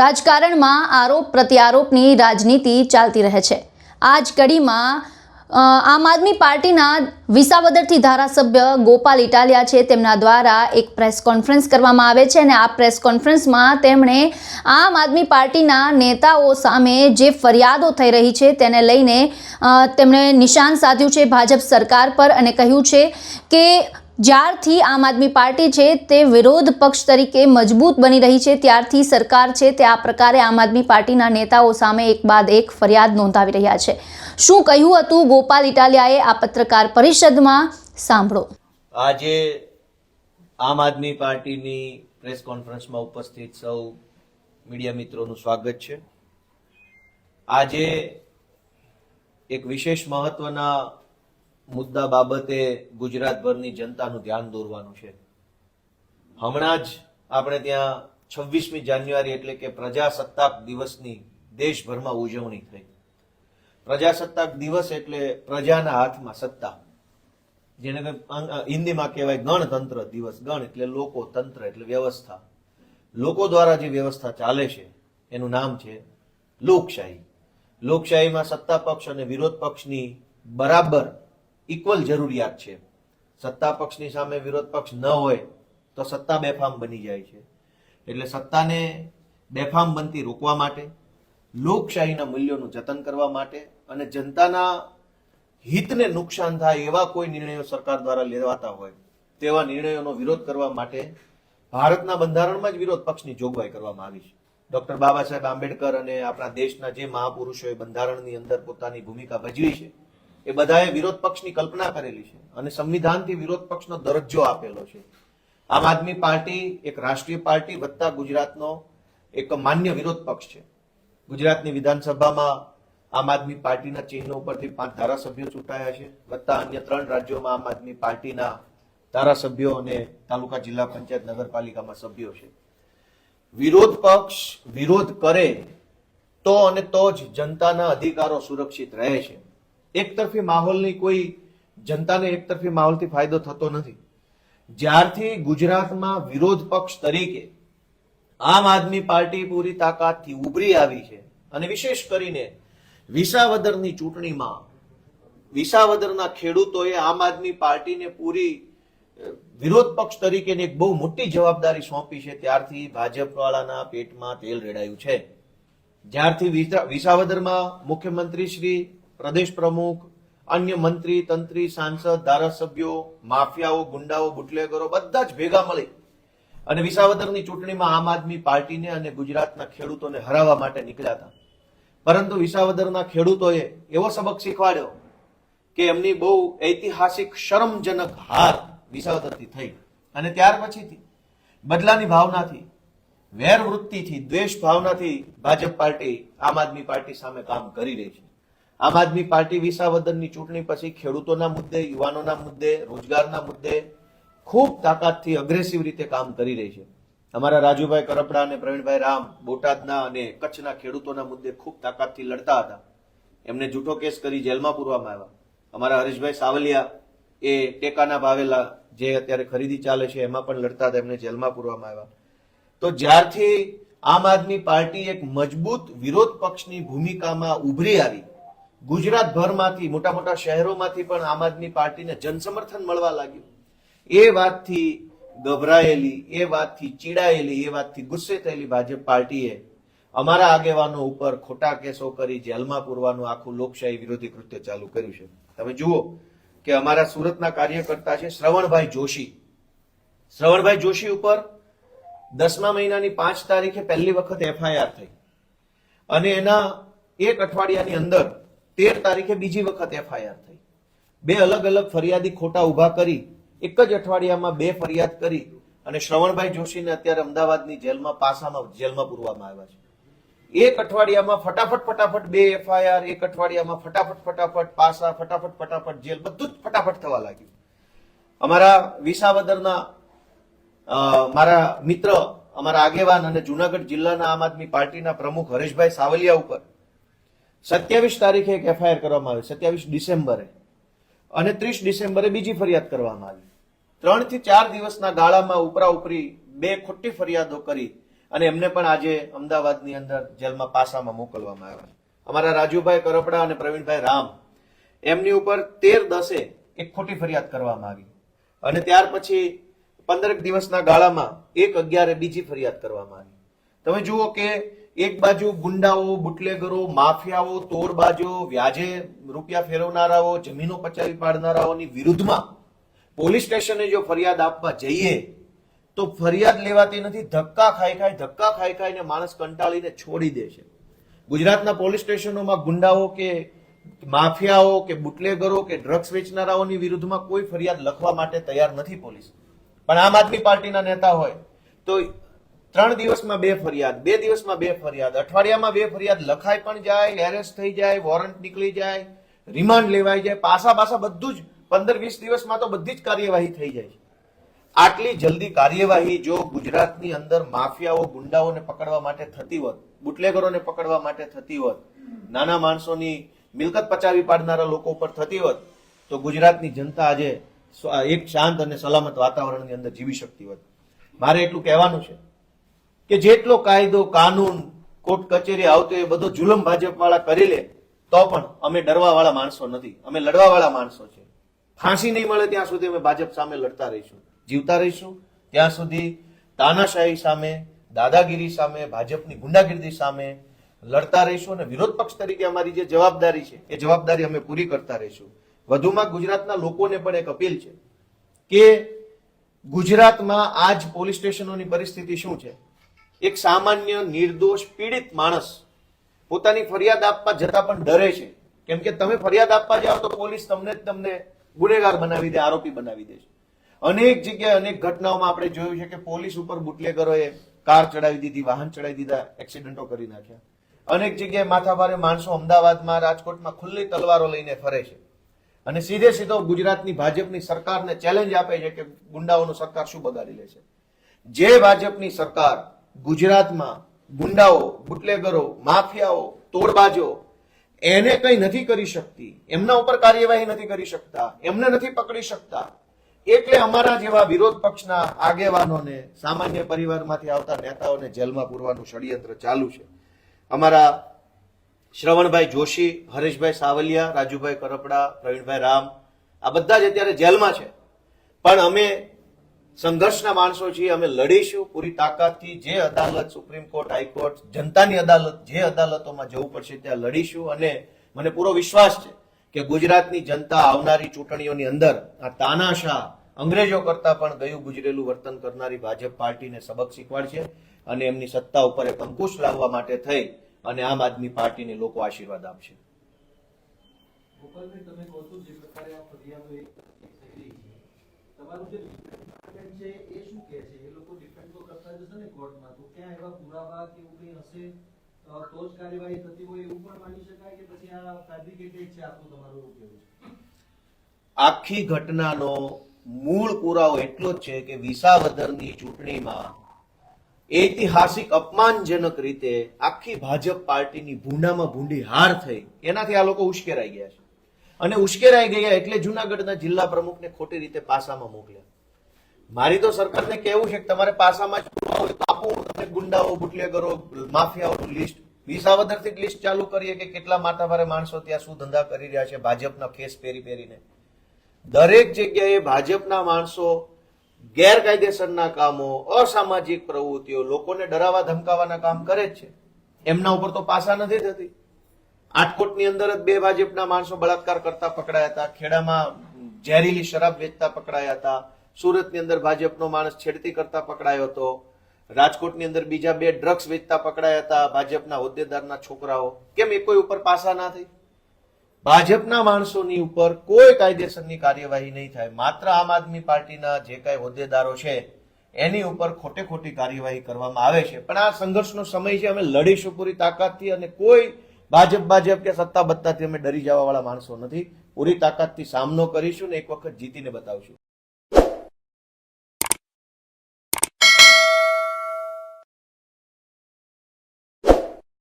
રાજકારણમાં આરોપ પ્રત્યારોપની રાજનીતિ ચાલતી રહે છે. આ જ કડીમાં આમ આદમી પાર્ટીના વિસાવદરથી ધારાસભ્ય ગોપાલ ઇટાલિયા છે. તેમના દ્વારા એક પ્રેસ કોન્ફરન્સ કરવામાં આવે છે અને આ પ્રેસ કોન્ફરન્સમાં તેમણે આમ આદમી પાર્ટીના નેતાઓ સામે જે ફરિયાદો થઈ રહી છે તેને લઈને તેમણે નિશાન સાધ્યું છે ભાજપ સરકાર પર અને કહ્યું છે કે જ્યારથી આમ આદમી પાર્ટી છે તે વિરોધ પક્ષ તરીકે મજબૂત બની રહી છે, ત્યારથી સરકાર છે તે આ પ્રકારે આમ આદમી પાર્ટીના નેતાઓ સામે એક બાદ એક ફરિયાદ નોંધાવી રહ્યા છે. શું કહ્યું હતું ગોપાલ ઇટાલિયાએ આ પત્રકાર પરિષદમાં? સાંભળો. આજે આમ આદમી પાર્ટીની પ્રેસ કોન્ફરન્સમાં ઉપસ્થિત સૌ મીડિયા મિત્રોનું સ્વાગત છે. આજે એક વિશેષ મહત્વના મુદ્દા બાબતે ગુજરાતભરની જનતાનું ધ્યાન દોરવાનું છે. હમણાં જ આપણે ત્યાં છવ્વીસમી જાન્યુઆરી એટલે કે પ્રજાસત્તાક દિવસની દેશભરમાં ઉજવણી થઈ. પ્રજાસત્તાક દિવસ એટલે પ્રજાના હાથમાં સત્તા. જેને હિન્દીમાં કહેવાય ગણતંત્ર દિવસ. ગણ એટલે લોકો તંત્ર એટલે વ્યવસ્થા. લોકો દ્વારા જે વ્યવસ્થા ચાલે છે, એનું નામ છે લોકશાહી. લોકશાહીમાં સત્તા પક્ષ અને વિરોધ પક્ષની બરાબર ઇક્વલ જરૂરિયાત છે. સત્તા પક્ષની સામે વિરોધ પક્ષ ન હોય તો સત્તા બેફામ બની જાય છે. એટલે સત્તાને બેફામ બનતી રોકવા માટે, લોકશાહીના મૂલ્યોનું જતન કરવા માટે અને જનતાના હિતને નુકસાન થાય એવા કોઈ નિર્ણયો સરકાર દ્વારા લેવાતા હોય, તેવા નિર્ણયોનો વિરોધ કરવા માટે ભારતના બંધારણમાં જ વિરોધ પક્ષની જોગવાઈ કરવામાં આવી છે. ડોક્ટર બાબા સાહેબ આંબેડકર અને આપણા દેશના જે મહાપુરુષોએ બંધારણની અંદર પોતાની ભૂમિકા ભજવી છે એ બધાએ વિરોધ પક્ષની કલ્પના કરેલી છે અને સંવિધાનથી વિરોધ પક્ષનો દરજ્જો આપેલો છે. આમ આદમી પાર્ટી એક રાષ્ટ્રીય પાર્ટી વત્તા ગુજરાતનો એક માન્ય વિરોધ પક્ષ છે. ગુજરાતની વિધાનસભામાં આમ આદમી પાર્ટીના ચિહ્નો ઉપરથી પાંચ ધારાસભ્યો ચૂંટાયા છે, વત્તા અન્ય ત્રણ રાજ્યોમાં આમ આદમી પાર્ટીના ધારાસભ્યો અને તાલુકા જિલ્લા પંચાયત નગરપાલિકામાં સભ્યો છે. વિરોધ પક્ષ વિરોધ કરે તો અને તો જ જનતાના અધિકારો સુરક્ષિત રહે છે. એકતરફી માહોલની કોઈ, જનતાને એકતરફી માહોલથી ફાયદો થતો નથી. જ્યારથી ગુજરાતમાં વિરોધ પક્ષ તરીકે આમ આદમી પાર્ટી પૂરી તાકાતથી ઉભરી આવી છે અને વિશેષ કરીને વિસાવદરની ચૂંટણીમાં વિસાવદરના ખેડૂતોએ આમ આદમી પાર્ટીને પૂરી વિરોધ પક્ષ તરીકેની એક બહુ મોટી જવાબદારી સોંપી છે. ત્યારથી ભાજપવાળાના પેટમાં તેલ રેડાયું છે. જ્યારથી વિસાવદરમાં મુખ્યમંત્રી શ્રી પ્રદેશ પ્રમુખ, અન્ય મંત્રી, તંત્રી, સાંસદ, ધારાસભ્યો, માફિયાઓ, ગુંડાઓ, બુટલેગરો બધા જ ભેગા મળી અને વિસાવદરની ચૂંટણીમાં આમ આદમી પાર્ટીને અને ગુજરાતના ખેડૂતોને હરાવવા માટે નીકળ્યા હતા. પરંતુ વિસાવદરના ખેડૂતોએ એવો સબક શીખવાડ્યો કે એમની બહુ ઐતિહાસિક શરમજનક હાર વિસાવદરથી થઈ. અને ત્યાર પછીથી બદલાની ભાવનાથી વેર વૃત્તિથી દ્વેષ ભાવનાથી ભાજપ પાર્ટી આમ આદમી પાર્ટી સામે કામ કરી રહી છે. આમ આદમી પાર્ટી વિસાવદરની ચૂંટણી પછી ખેડૂતોના મુદ્દે, યુવાનોના મુદ્દે, રોજગારના મુદ્દે ખૂબ તાકાતથી અગ્રેસિવ રીતે કામ કરી રહી છે. અમારા રાજુભાઈ કરપડા અને પ્રવીણભાઈ રામ બોટાદના અને કચ્છના ખેડૂતોના મુદ્દે ખૂબ તાકાતથી લડતા હતા. એમને જૂઠો કેસ કરી જેલમાં પૂરવામાં આવ્યા. અમારા હરીશભાઈ સાવલિયા એ ટેકાના ભાવેલા જે અત્યારે ખરીદી ચાલે છે, એમાં પણ લડતા હતા, એમને જેલમાં પૂરવામાં આવ્યા. તો જ્યારથી આમ આદમી પાર્ટી એક મજબૂત વિરોધ પક્ષની ભૂમિકામાં ઉભરી આવી ગુજરાતભરમાંથી, મોટા મોટા શહેરોમાંથી પણ આમ આદમી પાર્ટીને જનસમર્થન મળવા લાગ્યું. એ વાતથી ગભરાયેલી, એ વાતથી ચીડાયેલી, એ વાતથી ગુસ્સે થયેલી ભાજપ પાર્ટીએ અમારા આગેવાનો ઉપર ખોટા કેસો કરી, જેલમાં પૂરવાનું આખું લોકશાહી વિરોધી કૃત્ય ચાલુ કર્યું છે. તમે જુઓ કે અમારા સુરતના કાર્યકર્તા છે શ્રવણભાઈ જોશી. શ્રવણભાઈ જોશી ઉપર દસમા મહિનાની પાંચ તારીખે પહેલી વખત એફઆઈઆર થઈ. અને એના એક અઠવાડિયાની અંદર તેર તારીખે બીજી વખત એફઆઈઆર થઈ. બે અલગ અલગ ફરિયાદી ખોટા ઊભા કરી, એક જ અઠવાડિયામાં બે ફરિયાદ કરી અને શ્રવણભાઈ જોશીને અત્યારે અમદાવાદની જેલમાં પાસામાં, જેલમાં પૂરવામાં આવ્યા છે. એક અઠવાડિયામાં ફટાફટ ફટાફટ બે એફઆઈઆર એક અઠવાડિયામાં ફટાફટ ફટાફટ પાસા, ફટાફટ ફટાફટ જેલ, બધું જ ફટાફટ થવા લાગ્યું. અમારા વિસાવદરના મારા મિત્ર, અમારા આગેવાન અને જુનાગઢ જિલ્લાના આમ આદમી પાર્ટીના પ્રમુખ હરેશભાઈ સાવલિયા ઉપર સત્યાવીસ તારીખે એક એફઆઈઆર કરવામાં આવી. સત્યાવીસ ડિસેમ્બરે. અને ત્રીસ ડિસેમ્બરે બીજી ફરિયાદ કરવામાં આવી. ત્રણથી ચાર દિવસના ગાળામાં ઉપરા ઉપરી બે ખોટી ફરિયાદો કરી અને એમને પણ આજે અમદાવાદની અંદર જેલમાં પાસામાં મોકલવામાં આવ્યા અમારા રાજુભાઈ કરપડા અને પ્રવીણભાઈ રામ એમની ઉપર તેર દસે એક ખોટી ફરિયાદ કરવામાં આવી. અને ત્યાર પછી પંદરેક દિવસના ગાળામાં એક અગિયારે બીજી ફરિયાદ કરવામાં આવી. તમે જુઓ કે એક બાજુ ગુંડાઓ, બુટલેગરો, માફિયાઓ તોડબાજો વ્યાજે રૂપિયા ફેરવનારાઓ, જમીનો પચાવી પાડનારાઓની વિરુદ્ધમાં પોલીસ સ્ટેશને જો ફરિયાદ આપવા જઈએ, તો ફરિયાદ લેવાતી નથી, ધક્કા ખાઈ ખાઈ, ધક્કા ખાઈ ખાઈને માણસ કંટાળીને છોડી દે છે. ગુજરાતના પોલીસ સ્ટેશનોમાં ગુંડાઓ કે માફિયાઓ કે બુટલેગરો કે ડ્રગ્સ વેચનારાઓની વિરુદ્ધમાં કોઈ ફરિયાદ લખવા માટે તૈયાર નથી પોલીસ. પણ આમ આદમી પાર્ટીના નેતા હોય, તો ત્રણ દિવસમાં બે ફરિયાદ, બે દિવસમાં બે ફરિયાદ. અઠવાડિયામાં બે ફરિયાદ લખાઈ પણ જાય એરેસ્ટ થઈ જાય વોરંટ નીકળી જાય રિમાન્ડ લેવાઈ જાય. પાસા પાસા બધું જ પંદર વીસ દિવસમાં તો બધી જ કાર્યવાહી થઈ જાય આટલી જલ્દી કાર્યવાહી જો ગુજરાતની અંદર માફિયાઓ ગુંડાઓને પકડવા માટે થતી હોત, બુટલેગરોને પકડવા માટે થતી હોત, નાના માણસોની મિલકત પચાવી પાડનારા લોકો ઉપર થતી હોત, તો ગુજરાતની જનતા આજે એક શાંત અને સલામત વાતાવરણની અંદર જીવી શકતી હોત. મારે એટલું કહેવાનું છે. કે જેટલો કાયદો, કાનૂન કોર્ટ કચેરી આવતો એ બધો જુલમ ભાજપ વાળા કરી લે, તો પણ અમે ડરવા વાળા માણસો નથી. અમે લડવા વાળા માણસો છે. ફાંસી નહીં મળે ત્યાં સુધી અમે ભાજપ સામે લડતા રહીશું. જીવતા રહીશું. ત્યાં સુધી તાનાશાહી સામે, દાદાગીરી સામે, ભાજપની ગુંડાગીરી સામે લડતા રહીશું અને વિરોધ પક્ષ તરીકે અમારી જે જવાબદારી છે, એ જવાબદારી અમે પૂરી કરતા રહીશું. વધુમાં ગુજરાતના લોકોને પણ એક અપીલ છે કે ગુજરાતમાં આજ પોલીસ સ્ટેશનોની પરિસ્થિતિ શું છે? એક સામાન્ય, નિર્દોષ, પીડિત માણસ પોતાની ફરિયાદ આપવા જતા પણ ડરે છે. કેમ કે તમે ફરિયાદ આપવા જાઓ તો પોલીસ તમને જ તમને ગુનેગાર બનાવી દે, આરોપી બનાવી દે છે. અનેક જગ્યાએ, અનેક ઘટનાઓમાં આપણે જોયું છે કે પોલીસ ઉપર બુટલેગરોએ કાર ચડાવી દીધી, વાહન ચડાવી દીધા, એક્સિડન્ટો કરી નાખ્યા. અનેક જગ્યાએ માથાભારે માણસો અમદાવાદમાં, રાજકોટમાં ખુલ્લી તલવારો લઈને ફરે છે. અને સીધે સીધો ગુજરાતની ભાજપની સરકારને ચેલેન્જ આપે છે કે ગુંડાઓનું સરકાર શું બગાડી લે છે. જે ભાજપની સરકાર ગુજરાતમાં ગુંડાઓ, બુટલેગરો, માફિયાઓ, તોડબાજો, એને કઈ નથી કરી શકતી. એમના ઉપર કાર્યવાહી નથી કરી શકતા. એમને નથી પકડી શકતા. એટલે અમારા જેવા વિરોધ પક્ષના આગેવાનોને, સામાન્ય પરિવારમાંથી આવતા નેતાઓને જેલમાં પૂરવાનું ષડયંત્ર ચાલુ છે. અમારા શ્રવણભાઈ જોશી, હરેશભાઈ સાવલિયા, રાજુભાઈ કરપડા, પ્રવીણભાઈ રામ, આ બધા જ અત્યારે જેલમાં છે. પણ અમે સંઘર્ષના માણસો છીએ, અમે લડીશું પૂરી તાકાતથી જે અદાલત, સુપ્રીમ કોર્ટ, હાઈકોર્ટ, જનતાની અદાલત, જે અદાલતોમાં જવું પડશે ત્યાં લડીશું. અને મને પૂરો વિશ્વાસ છે કે ગુજરાતની જનતા આવનારી ચૂંટણીઓની અંદર આ તાનાશાહ અંગ્રેજો કરતા પણ ગયું ગુજરેલું વર્તન કરનારી ભાજપ પાર્ટીને સબક શીખવાડશે અને એમની સત્તા ઉપર એક અંકુશ લાવવા માટે થઈ અને આમ આદમી પાર્ટીને લોકો આશીર્વાદ આપશે. તમે કહો જે પ્રકારે આ તમારું જે ડિપાર્ટમેન્ટ છે એ શું કહે છે એ લોકો ડિફેન્ડ તો કરતા જ હશે ને એવા પુરાવા કે એવું કંઈ હશે, તો જ કાર્યવાહી થતી હોય એવું પણ માની શકાય કે પછી આ ફેબ્રિકેટેડ છે, આખું તમારું એવું છે? આખી ઘટનાનો મૂળ પુરાવો એટલો જ છે કે વિસાવદરની ચૂંટણીમાં ઐતિહાસિક અપમાનજનક રીતે આખી ભાજપ પાર્ટીની ભૂંડામાં ભૂંડી હાર થઈ. એનાથી આ લોકો ઉશ્કેરાઈ ગયા છે. અને ઉશ્કેરાઈ ગયા એટલે જુનાગઢના જિલ્લા પ્રમુખને ખોટી રીતે પાસામાં મોકલ્યા. મારી તો સરકારને કહેવું છે કે તમારે પાસામાં જ પુરાવો આપો તમને ગુંડાઓ, બુટલેગરો માફિયાઓનું લિસ્ટ વિસાવદરથી લિસ્ટ ચાલુ કરીએ કે કેટલા માથાભારે માણસો ત્યાં શું ધંધા કરી રહ્યા છે ભાજપના ખેસ પહેરી પહેરીને. દરેક જગ્યાએ ભાજપના માણસો ગેરકાયદેસરના કામો, અસામાજિક પ્રવૃત્તિઓ લોકોને ડરાવા ધમકાવાના કામ કરે જ છે. એમના ઉપર તો પાસા નથી થતી. આટકોટની અંદર જ બે ભાજપના માણસો બળાત્કાર કરતા પકડાયા હતા, ખેડામાં ઝેરીલી શરાબ વેચતા પકડાયા હતા, સુરતની અંદર ભાજપનો માણસ છેડતી કરતા પકડાયો હતો. રાજકોટની અંદર બીજા બે ડ્રગ્સ વેચતા પકડાયા હતા. ભાજપના હોદ્દેદારના છોકરાઓ. કેમ એ કોઈ ઉપર પાસા ના થઈ? ભાજપના માણસોની ઉપર કોઈ કાયદેસરની કાર્યવાહી નહીં થાય. માત્ર આમ આદમી પાર્ટીના જે કાંઈ હોદ્દેદારો છે, એની ઉપર ખોટે ખોટી કાર્યવાહી કરવામાં આવે છે. પણ આ સંઘર્ષનો સમય છે, અમે લડીશું પૂરી તાકાતથી અને કોઈ ભાજપ ભાજપ કે સત્તા બત્તાથી અમે ડરી જવા વાળા માણસો નથી. પૂરી તાકાતથી સામનો કરીશું ને એક વખત જીતીને બતાવશું.